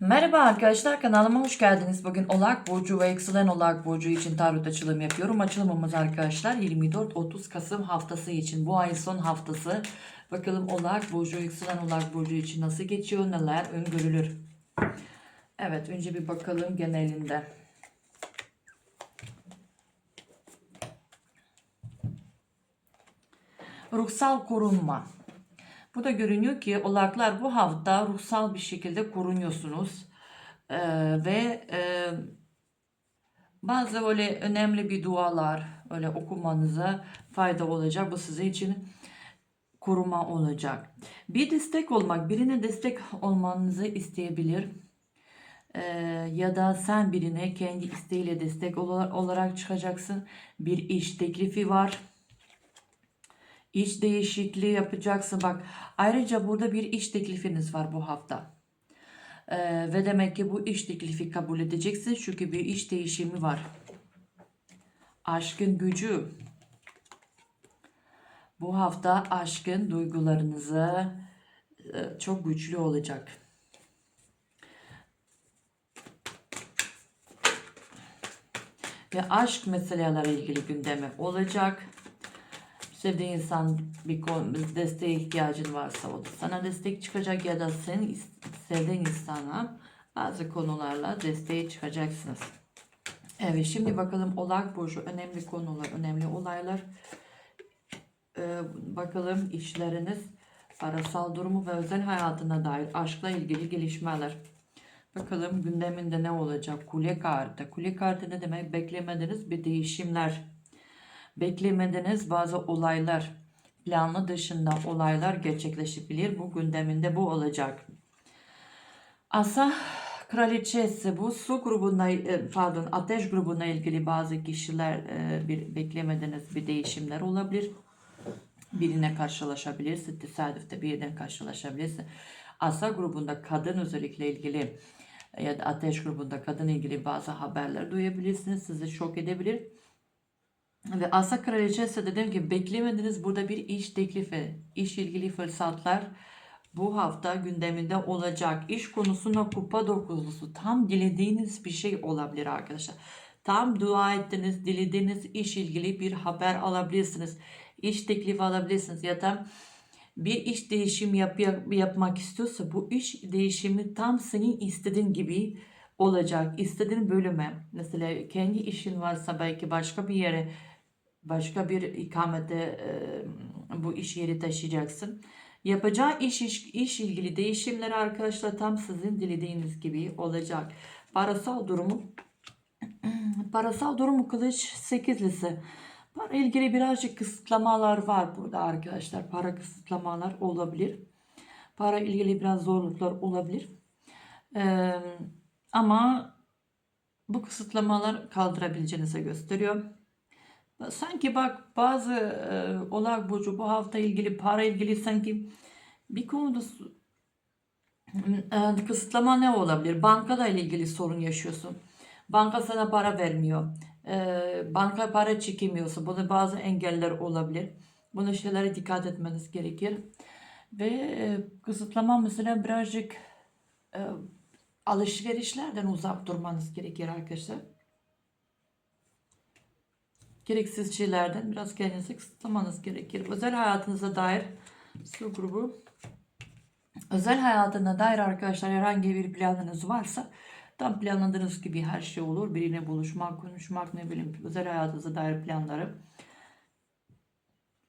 Merhaba arkadaşlar kanalıma hoş geldiniz. Bugün Oğlak Burcu ve Yükselen Oğlak Burcu için tarot açılımı yapıyorum. Açılımımız arkadaşlar 24-30 Kasım haftası için. Bu ayın son haftası. Bakalım Oğlak Burcu, Yükselen Oğlak Burcu için nasıl geçiyor, neler öngörülür. Evet önce bir bakalım genelinde. Ruhsal korunma. Bu da görünüyor ki oğlaklar bu hafta ruhsal bir şekilde korunuyorsunuz. Ee, ve e, bazı öyle önemli bir dualar öyle okumanıza fayda olacak. Bu sizin için koruma olacak. Bir destek olmak, birine destek olmanızı isteyebilir. Ee, ya da sen birine kendi isteğiyle destek ola- olarak çıkacaksın. Bir iş teklifi var. İş değişikliği yapacaksın. Bak ayrıca burada bir iş teklifiniz var bu hafta. Ee, ve demek ki bu iş teklifi kabul edeceksin. Çünkü bir iş değişimi var. Aşkın gücü. Bu hafta aşkın duygularınızı e, çok güçlü olacak. Ve aşk meselelerle ilgili gündemi olacak. Sevdiğin insan bir desteğe ihtiyacın varsa o da sana destek çıkacak ya da sen is- sevdiğin insana bazı konularla desteğe çıkacaksınız. Evet şimdi bakalım Oğlak Burcu önemli konular, önemli olaylar. Ee, bakalım işleriniz, parasal durumu ve özel hayatına dair aşkla ilgili gelişmeler. Bakalım gündeminde ne olacak? Kule kartı. Kule kartı ne demek? Beklemediğiniz bir değişimler. Beklemediğiniz bazı olaylar. Planlı dışında olaylar gerçekleşebilir. Bu gündeminde bu olacak. Asa kraliçesi bu su grubuna e, pardon ateş grubuna ilgili bazı kişiler e, bir beklemediğiniz bir değişimler olabilir. Birine karşılaşabilirsin. Tesadüfte birine karşılaşabilirsin. Asa grubunda kadın özellikle ilgili ya da ateş grubunda kadın ilgili bazı haberler duyabilirsiniz. Sizi şok edebilir. Ve Asa Kraliçesi dediğim gibi beklemediniz burada bir iş teklifi, iş ilgili fırsatlar bu hafta gündeminde olacak. İş konusunda kupa dokuzlusu tam dilediğiniz bir şey olabilir arkadaşlar. Tam dua ettiniz, dilediğiniz iş ilgili bir haber alabilirsiniz. İş teklifi alabilirsiniz ya da bir iş değişimi yap, yap- yapmak istiyorsa bu iş değişimi tam senin istediğin gibi olacak. İstediğin bölüme mesela kendi işin varsa belki başka bir yere başka bir ikamete e, bu iş yeri taşıyacaksın. Yapacağı iş, iş, iş ilgili değişimler arkadaşlar tam sizin dilediğiniz gibi olacak. Parasal durumu parasal durumu kılıç sekizlisi. Para ilgili birazcık kısıtlamalar var burada arkadaşlar. Para kısıtlamalar olabilir. Para ilgili biraz zorluklar olabilir. Ee, ama bu kısıtlamalar kaldırabileceğinizi gösteriyor. Sanki bak bazı e, Oğlak Burcu bu hafta ilgili para ilgili sanki bir konuda e, kısıtlama ne olabilir? Bankada ile ilgili sorun yaşıyorsun. Banka sana para vermiyor. E, banka para çekemiyorsa burada bazı engeller olabilir. Buna şeylere dikkat etmeniz gerekir. Ve e, kısıtlama mesela birazcık e, alışverişlerden uzak durmanız gerekir arkadaşlar. Gereksiz şeylerden biraz kendinizi kısıtlamanız gerekir. Özel hayatınıza dair su grubu özel hayatına dair arkadaşlar herhangi bir planınız varsa tam planladığınız gibi her şey olur. Birine buluşmak, konuşmak ne bileyim özel hayatınıza dair planları.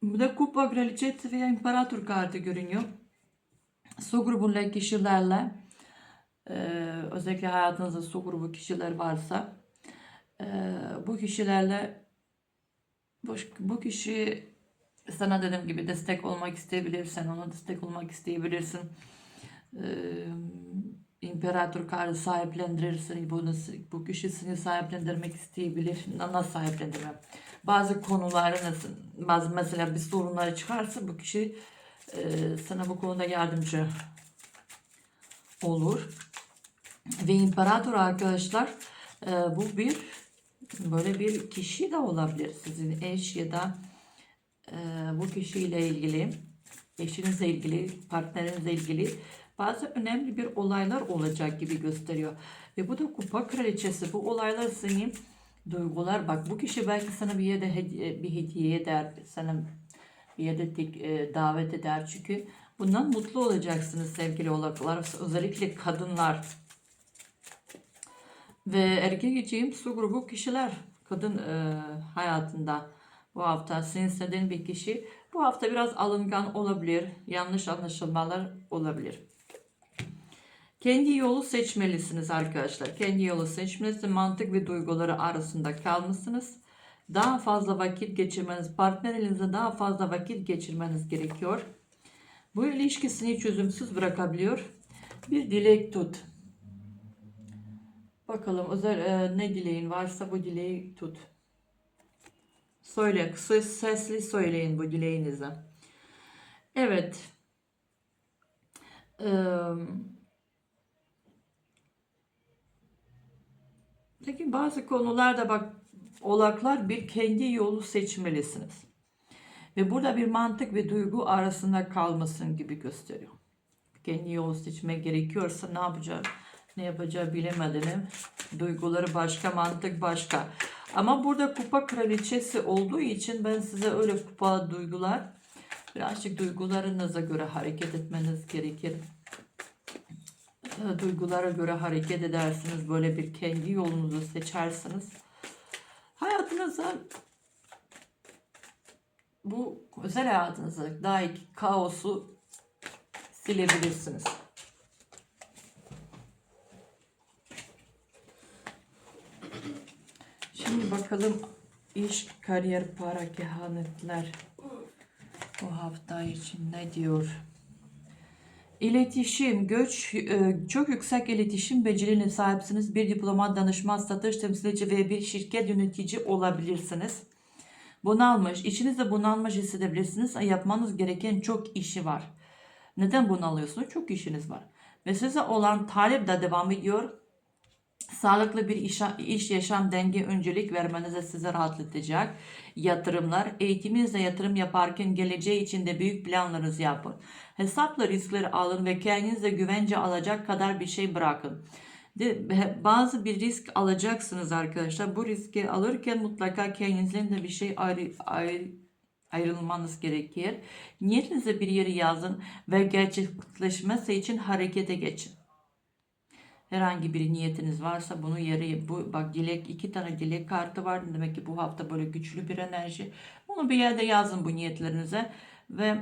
Bu da kupa kraliçesi veya imparator kartı görünüyor. Su grubundaki kişilerle e, özellikle hayatınızda su grubu kişiler varsa e, bu kişilerle bu, bu kişi sana dediğim gibi destek olmak isteyebilir. Sen ona destek olmak isteyebilirsin. Ee, imparator kartı sahiplendirirsin. Bunu, bu kişi seni sahiplendirmek isteyebilir. Nasıl sahiplendirme? Bazı konuları nasıl, bazı mesela bir sorunları çıkarsa bu kişi e, sana bu konuda yardımcı olur. Ve imparator arkadaşlar e, bu bir böyle bir kişi de olabilir. Sizin eş ya da e, bu kişiyle ilgili, eşinizle ilgili, partnerinizle ilgili Bazı önemli bir olaylar olacak gibi gösteriyor. Ve bu da kupa kraliçesi. Bu olaylar senin duygular. Bak bu kişi belki sana bir yerde bir hediye eder. Sana bir yerde tek, e, davet eder. Çünkü bundan mutlu olacaksınız sevgili oğlaklar. Özellikle kadınlar. Ve erkek için su grubu kişiler. Kadın e, hayatında bu hafta istediğin bir kişi bu hafta biraz alıngan olabilir. Yanlış anlaşılmalar olabilir. Kendi yolu seçmelisiniz arkadaşlar. Kendi yolu seçmelisiniz. Mantık ve duyguları arasında kalmışsınız. Daha fazla vakit geçirmeniz, partnerinizle daha fazla vakit geçirmeniz gerekiyor. Bu ilişkisini çözümsüz bırakabiliyor. Bir dilek tut. Bakalım özel e, ne dileğin varsa bu dileği tut. Söyle, sesli söyleyin bu dileğinizi. Evet. Eee Peki bazı konularda bak olaklar bir kendi yolu seçmelisiniz. Ve burada bir mantık ve duygu arasında kalmasın gibi gösteriyor. Kendi yolu seçmek gerekiyorsa ne yapacağı, ne yapacağı bilemedim. Duyguları başka, mantık başka. Ama burada kupa kraliçesi olduğu için ben size öyle kupa duygular, birazcık duygularınıza göre hareket etmeniz gerekir duygulara göre hareket edersiniz. Böyle bir kendi yolunuzu seçersiniz. Hayatınıza bu özel hayatınıza dair kaosu silebilirsiniz. Şimdi bakalım iş, kariyer, para, kehanetler bu hafta için ne diyor? İletişim, göç, e, çok yüksek iletişim becerilerine sahipsiniz. Bir diplomat, danışman, satış temsilci ve bir şirket yönetici olabilirsiniz. Bunalmış, içinizde bunalmış hissedebilirsiniz. Yapmanız gereken çok işi var. Neden bunalıyorsunuz? Çok işiniz var. Ve size olan talep de devam ediyor. Sağlıklı bir iş, iş yaşam denge öncelik vermenize size rahatlatacak. Yatırımlar, eğitiminizde yatırım yaparken geleceği için de büyük planlarınızı yapın. Hesapla riskleri alın ve kendinize güvence alacak kadar bir şey bırakın. Bazı bir risk alacaksınız arkadaşlar. Bu riski alırken mutlaka kendinizden de bir şey ayrı, ayrı, ayrılmanız gerekir. Niyetinize bir yeri yazın ve gerçekleşmesi için harekete geçin. Herhangi bir niyetiniz varsa bunu yere bu bak dilek iki tane dilek kartı var. Demek ki bu hafta böyle güçlü bir enerji. Bunu bir yerde yazın bu niyetlerinize ve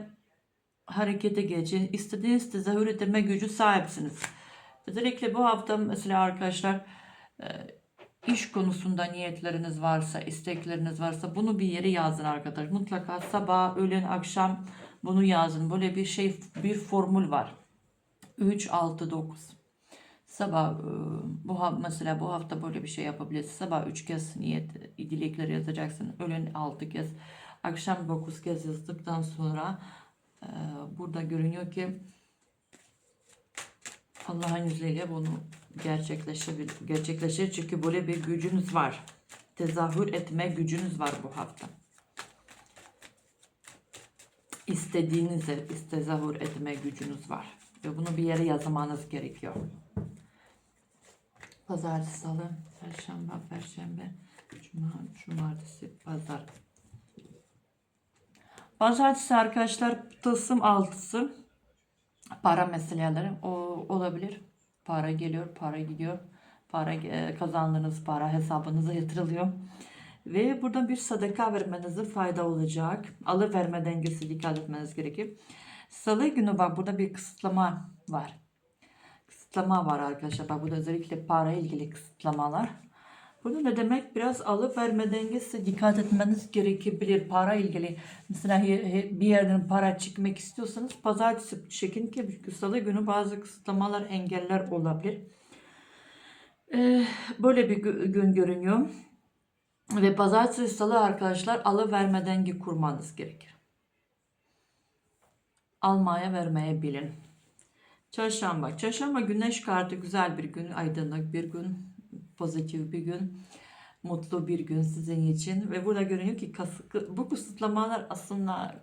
harekete geçin. İstediğiniz tezahür etme gücü sahipsiniz. Özellikle bu hafta mesela arkadaşlar e, iş konusunda niyetleriniz varsa, istekleriniz varsa bunu bir yere yazın arkadaşlar. Mutlaka sabah, öğlen, akşam bunu yazın. Böyle bir şey, bir formül var. 3, 6, 9. Sabah e, bu mesela bu hafta böyle bir şey yapabilirsiniz. Sabah 3 kez niyet dilekleri yazacaksın. Öğlen 6 kez. Akşam 9 kez yazdıktan sonra burada görünüyor ki Allah'ın izniyle bunu gerçekleşebilir. Gerçekleşir çünkü böyle bir gücünüz var. Tezahür etme gücünüz var bu hafta. İstediğinize tezahür etme gücünüz var. Ve bunu bir yere yazmanız gerekiyor. Pazartesi, salı, perşembe, perşembe, cuma, cumartesi, pazar. Pazartesi arkadaşlar tılsım altısı para meseleleri o olabilir. Para geliyor, para gidiyor. Para e, kazandığınız para hesabınıza yatırılıyor. Ve burada bir sadaka vermenize fayda olacak. Alır verme dengesi dikkat etmeniz gerekir. Salı günü bak burada bir kısıtlama var. Kısıtlama var arkadaşlar. Bak burada özellikle para ilgili kısıtlamalar. Burada ne demek? Biraz alıp verme dengesi dikkat etmeniz gerekebilir. Para ilgili. Mesela bir yerden para çıkmak istiyorsanız pazartesi çekin ki salı günü bazı kısıtlamalar, engeller olabilir. Ee, böyle bir gün görünüyor. Ve pazartesi salı arkadaşlar alı verme dengi kurmanız gerekir. Almaya vermeye bilin. Çarşamba. Çarşamba güneş kartı güzel bir gün, aydınlık bir gün, pozitif bir gün, mutlu bir gün sizin için. Ve burada görünüyor ki bu kısıtlamalar aslında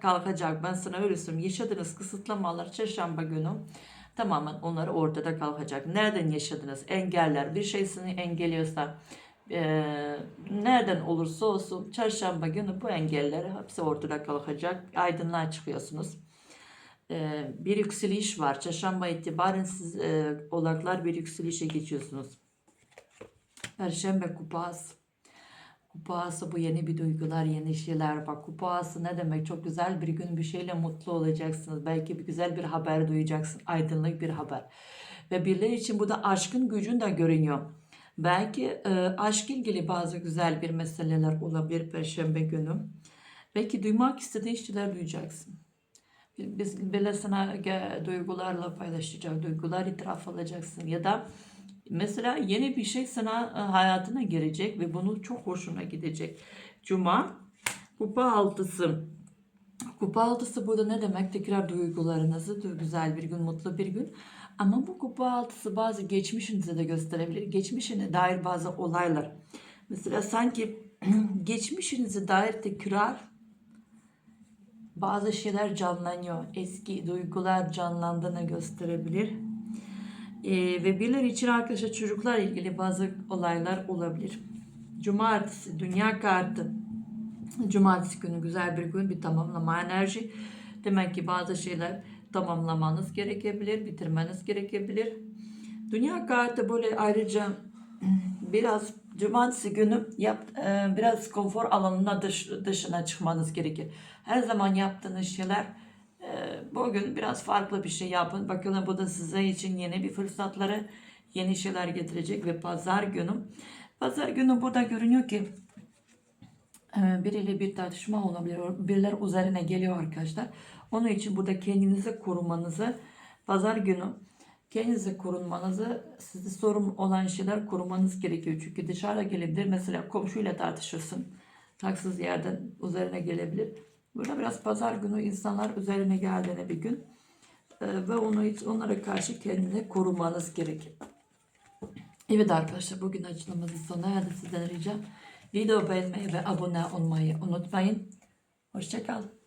kalkacak. Ben sana öyle söyleyeyim. Yaşadığınız kısıtlamalar çarşamba günü tamamen onları ortada kalkacak. Nereden yaşadınız? Engeller, bir şey seni engelliyorsa, eee, nereden olursa olsun çarşamba günü bu engeller hepsi ortada kalkacak. Aydınlığa çıkıyorsunuz. Eee, bir yükseliş var. Çarşamba itibaren siz eee, oğlaklar bir yükselişe geçiyorsunuz. Perşembe kupası. Kupası bu yeni bir duygular, yeni şeyler. Bak kupası ne demek? Çok güzel bir gün bir şeyle mutlu olacaksınız. Belki bir güzel bir haber duyacaksın. Aydınlık bir haber. Ve birileri için bu da aşkın gücün de görünüyor. Belki e, aşk ilgili bazı güzel bir meseleler olabilir Perşembe günü. Belki duymak istediğin şeyler duyacaksın. Biz ge- duygularla paylaşacak, duygular itiraf alacaksın ya da mesela yeni bir şey sana e, hayatına girecek ve bunu çok hoşuna gidecek. Cuma kupa altısı. Kupa altısı burada ne demek? Tekrar duygularınızı, du- güzel bir gün, mutlu bir gün. Ama bu kupa altısı bazı geçmişinize de gösterebilir. Geçmişine dair bazı olaylar. Mesela sanki geçmişinize dair tekrar bazı şeyler canlanıyor. Eski duygular canlandığını gösterebilir. Ee, ve birileri için arkadaşlar çocuklar ilgili bazı olaylar olabilir. Cumartesi, dünya kartı. Cumartesi günü güzel bir gün, bir tamamlama enerji. Demek ki bazı şeyler tamamlamanız gerekebilir, bitirmeniz gerekebilir. Dünya kartı böyle ayrıca biraz cumartesi günü yap, e, biraz konfor alanına dış, dışına çıkmanız gerekir. Her zaman yaptığınız şeyler e, bugün biraz farklı bir şey yapın. Bakalım bu da size için yeni bir fırsatları, yeni şeyler getirecek ve pazar günü. Pazar günü burada görünüyor ki e, biriyle bir tartışma olabilir. Biriler üzerine geliyor arkadaşlar. Onun için burada kendinizi korumanızı pazar günü kendinize korunmanızı, size sorun olan şeyler korumanız gerekiyor. Çünkü dışarıda gelebilir. Mesela komşuyla tartışırsın. Haksız yerden üzerine gelebilir. Burada biraz pazar günü insanlar üzerine geldiğine bir gün e, ve onu hiç onlara karşı kendini korumanız gerekir. Evet arkadaşlar bugün açılımımızın sonuna geldi. Sizden ricam video beğenmeyi ve abone olmayı unutmayın. Hoşçakalın.